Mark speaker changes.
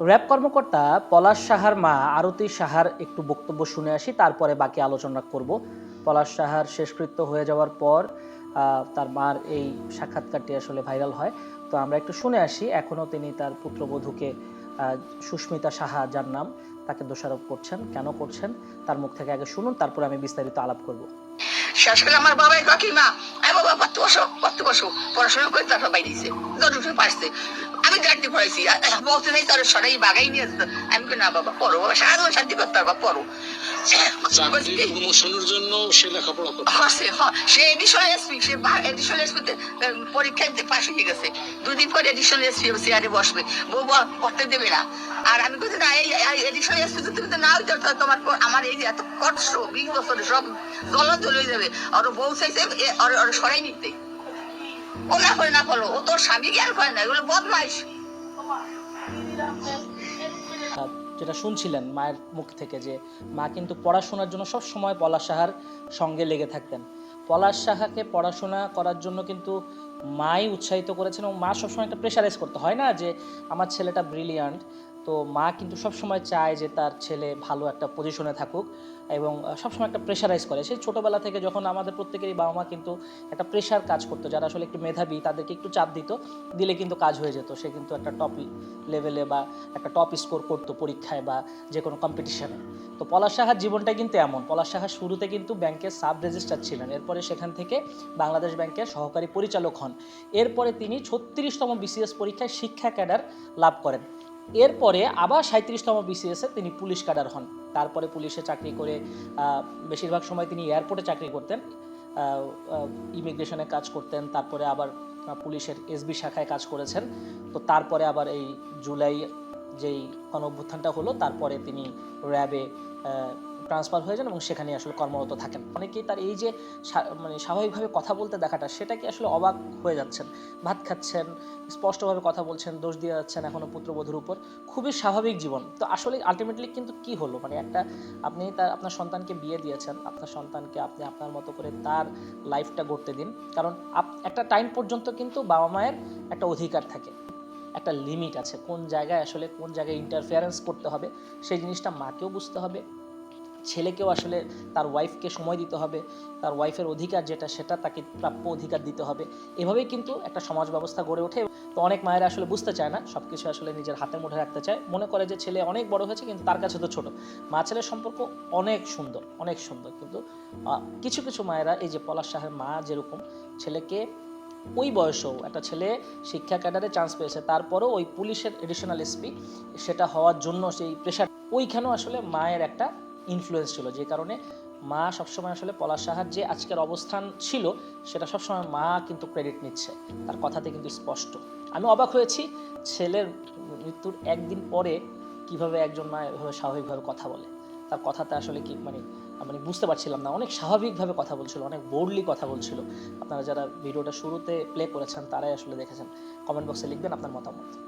Speaker 1: RAB কর্মকর্তা পলাশ সাহার মা আরতি সাহার একটু বক্তব্য শুনে আসি, তারপরে বাকি আলোচনা করব। পলাশ সাহার শেষকৃত্য হয়ে যাওয়ার পর তার মার এই সাক্ষাৎকারটি আসলে ভাইরাল হয়। তো আমরা একটু শুনে আসি, এখনও তিনি তার পুত্রবধূকে সুস্মিতা সাহা যার নাম, তাকে দোষারোপ করছেন, কেন করছেন, তার মুখ থেকে আগে শুনুন, তারপর আমি বিস্তারিত আলাপ করব।
Speaker 2: শেষ করে আমার বাবাই কাকিমা বাবা পাত্র বসো পাত্র বসো, পড়াশোনা করে তারপর পারছে আমি আ- আ, বলতে নেই তার সরাই বাগাই নিয়ে যেত আমি কই, না বাবা পড়ো বাবা সারা শান্তি করতে পারবা পড়ো।
Speaker 3: প্রমোশনের জন্য সে লেখাপড়া করতে।
Speaker 2: হসে সে এডিশনাল এসপি সে এডিশনাল এসপিতে পরীক্ষায় পাশ হয়ে গেছে। দুদিন পরে এডিশনাল এসপি চেয়ারে বসবে। বউ পড়তে দেবে না। আর আমি বলছি না এই এডিশনাল এসপি তুমি তো না হইতে তোমার পর- আমার এই এত কষ্ট বিশ বছরে সব জল হয়ে যাবে। আর বউ চাইছে সরাই নিতে। হয় না ও তোর স্বামী না, এগুলো বদমাইশ।
Speaker 1: যেটা শুনছিলেন মায়ের মুখ থেকে যে মা কিন্তু পড়াশোনার জন্য সব সময় পলাশ সাহার সঙ্গে লেগে থাকতেন। পলাশ সাহাকে পড়াশোনা করার জন্য কিন্তু মাই উৎসাহিত করেছেন এবং মা সবসময় একটা প্রেশারাইজ করতে। হয় না যে আমার ছেলেটা ব্রিলিয়ান্ট তো মা কিন্তু সবসময় চায় যে তার ছেলে ভালো একটা পজিশনে থাকুক এবং সবসময় একটা প্রেশারাইজ করে। সেই ছোটোবেলা থেকে যখন আমাদের প্রত্যেকেরই বাবা মা কিন্তু একটা প্রেশার কাজ করতো, যারা আসলে একটু মেধাবী, তাদেরকে একটু চাপ দিত, দিলে কিন্তু কাজ হয়ে যেত। সে কিন্তু একটা টপ লেভেলে বা একটা টপ স্কোর করতো পরীক্ষায় বা যে কোনো কম্পিটিশনে তো পলাশ সাহার জীবনটা কিন্তু এমন। পলাশ সাহা শুরুতে কিন্তু ব্যাংকের সাব রেজিস্ট্রার ছিলেন। এরপরে সেখান থেকে বাংলাদেশ ব্যাংকের সহকারী পরিচালক হন। এরপরে তিনি ছত্রিশতম বিসিএস পরীক্ষায় শিক্ষা ক্যাডার লাভ করেন। এরপরে আবার সাঁত্রিশতম বিসিএসে তিনি পুলিশ ক্যাডার হন। তারপরে পুলিশে চাকরি করে বেশিরভাগ সময় তিনি এয়ারপোর্টে চাকরি করতেন ইমিগ্রেশনে কাজ করতেন, তারপরে আবার পুলিশের এসবি শাখায় কাজ করেছেন। তো তারপরে আবার এই জুলাই যেই গণঅভ্যুত্থানটা হলো, তারপরে তিনি র্যাবে ট্রান্সফার হয়ে যান এবং সেখানে আসলে কর্মরত থাকেন। অনেকেই তার এই যে মানে স্বাভাবিকভাবে কথা বলতে দেখাটা, সেটা কি আসলে অবাক হয়ে যাচ্ছেন? ভাত খাচ্ছেন, স্পষ্টভাবে কথা বলছেন, দোষ দিয়ে যাচ্ছেন এখনও পুত্রবধূর উপর। খুবই স্বাভাবিক জীবন। তো আসলে আলটিমেটলি কিন্তু কি হলো? মানে একটা, আপনি তার, আপনার সন্তানকে বিয়ে দিয়েছেন, আপনার সন্তানকে আপনি আপনার মতো করে তার লাইফটা গড়তে দিন। কারণ একটা টাইম পর্যন্ত কিন্তু বাবা মায়ের একটা অধিকার থাকে। একটা লিমিট আছে, কোন জায়গায় আসলে কোন জায়গায় ইন্টারফেয়ারেন্স করতে হবে, সেই জিনিসটা মাকেও বুঝতে হবে, ছেলেকেও আসলে তার ওয়াইফকে সময় দিতে হবে, তার ওয়াইফের অধিকার যেটা সেটা তাকে প্রাপ্য অধিকার দিতে হবে, এভাবেই কিন্তু একটা সমাজ ব্যবস্থা গড়ে ওঠে। তো অনেক মায়েরা আসলে বুঝতে চায় না সব কিছু আসলে নিজের হাতে মুঠে রাখতে চায়। মনে করে যে ছেলে অনেক বড় হয়েছে, কিন্তু তার কাছে তো ছোট। মা ছেলের সম্পর্ক অনেক সুন্দর অনেক সুন্দর। কিন্তু কিছু কিছু মায়েরা এই যে পলাশ শাহের মা যেরকম, ছেলেকে ওই বয়সেও একটা ছেলে শিক্ষা ক্যাডারে চান্স পেয়েছে। তারপরও ওই পুলিশের এডিশনাল এসপি সেটা হওয়ার জন্য সেই প্রেশার ওইখানেও আসলে মায়ের একটা ইনফ্লুয়েন্স ছিল, যে কারণে মা সবসময় আসলে পলাশ সাহার যে আজকের অবস্থান ছিল, সেটা সবসময় মা কিন্তু ক্রেডিট নিচ্ছে। তার কথাতে কিন্তু স্পষ্ট। আমি অবাক হয়েছি ছেলের মৃত্যুর একদিন পরে কীভাবে একজন মা এভাবে স্বাভাবিকভাবে কথা বলে। তার কথাতে আসলে কি মানে মানে বুঝতে পারছিলাম না। অনেক স্বাভাবিকভাবে কথা বলছিল, অনেক বোর্ডলি কথা বলছিল। আপনারা যারা ভিডিওটা শুরুতে প্লে করেছেন, তারাই আসলে দেখেছেন। কমেন্ট বক্সে লিখবেন আপনার মতামত।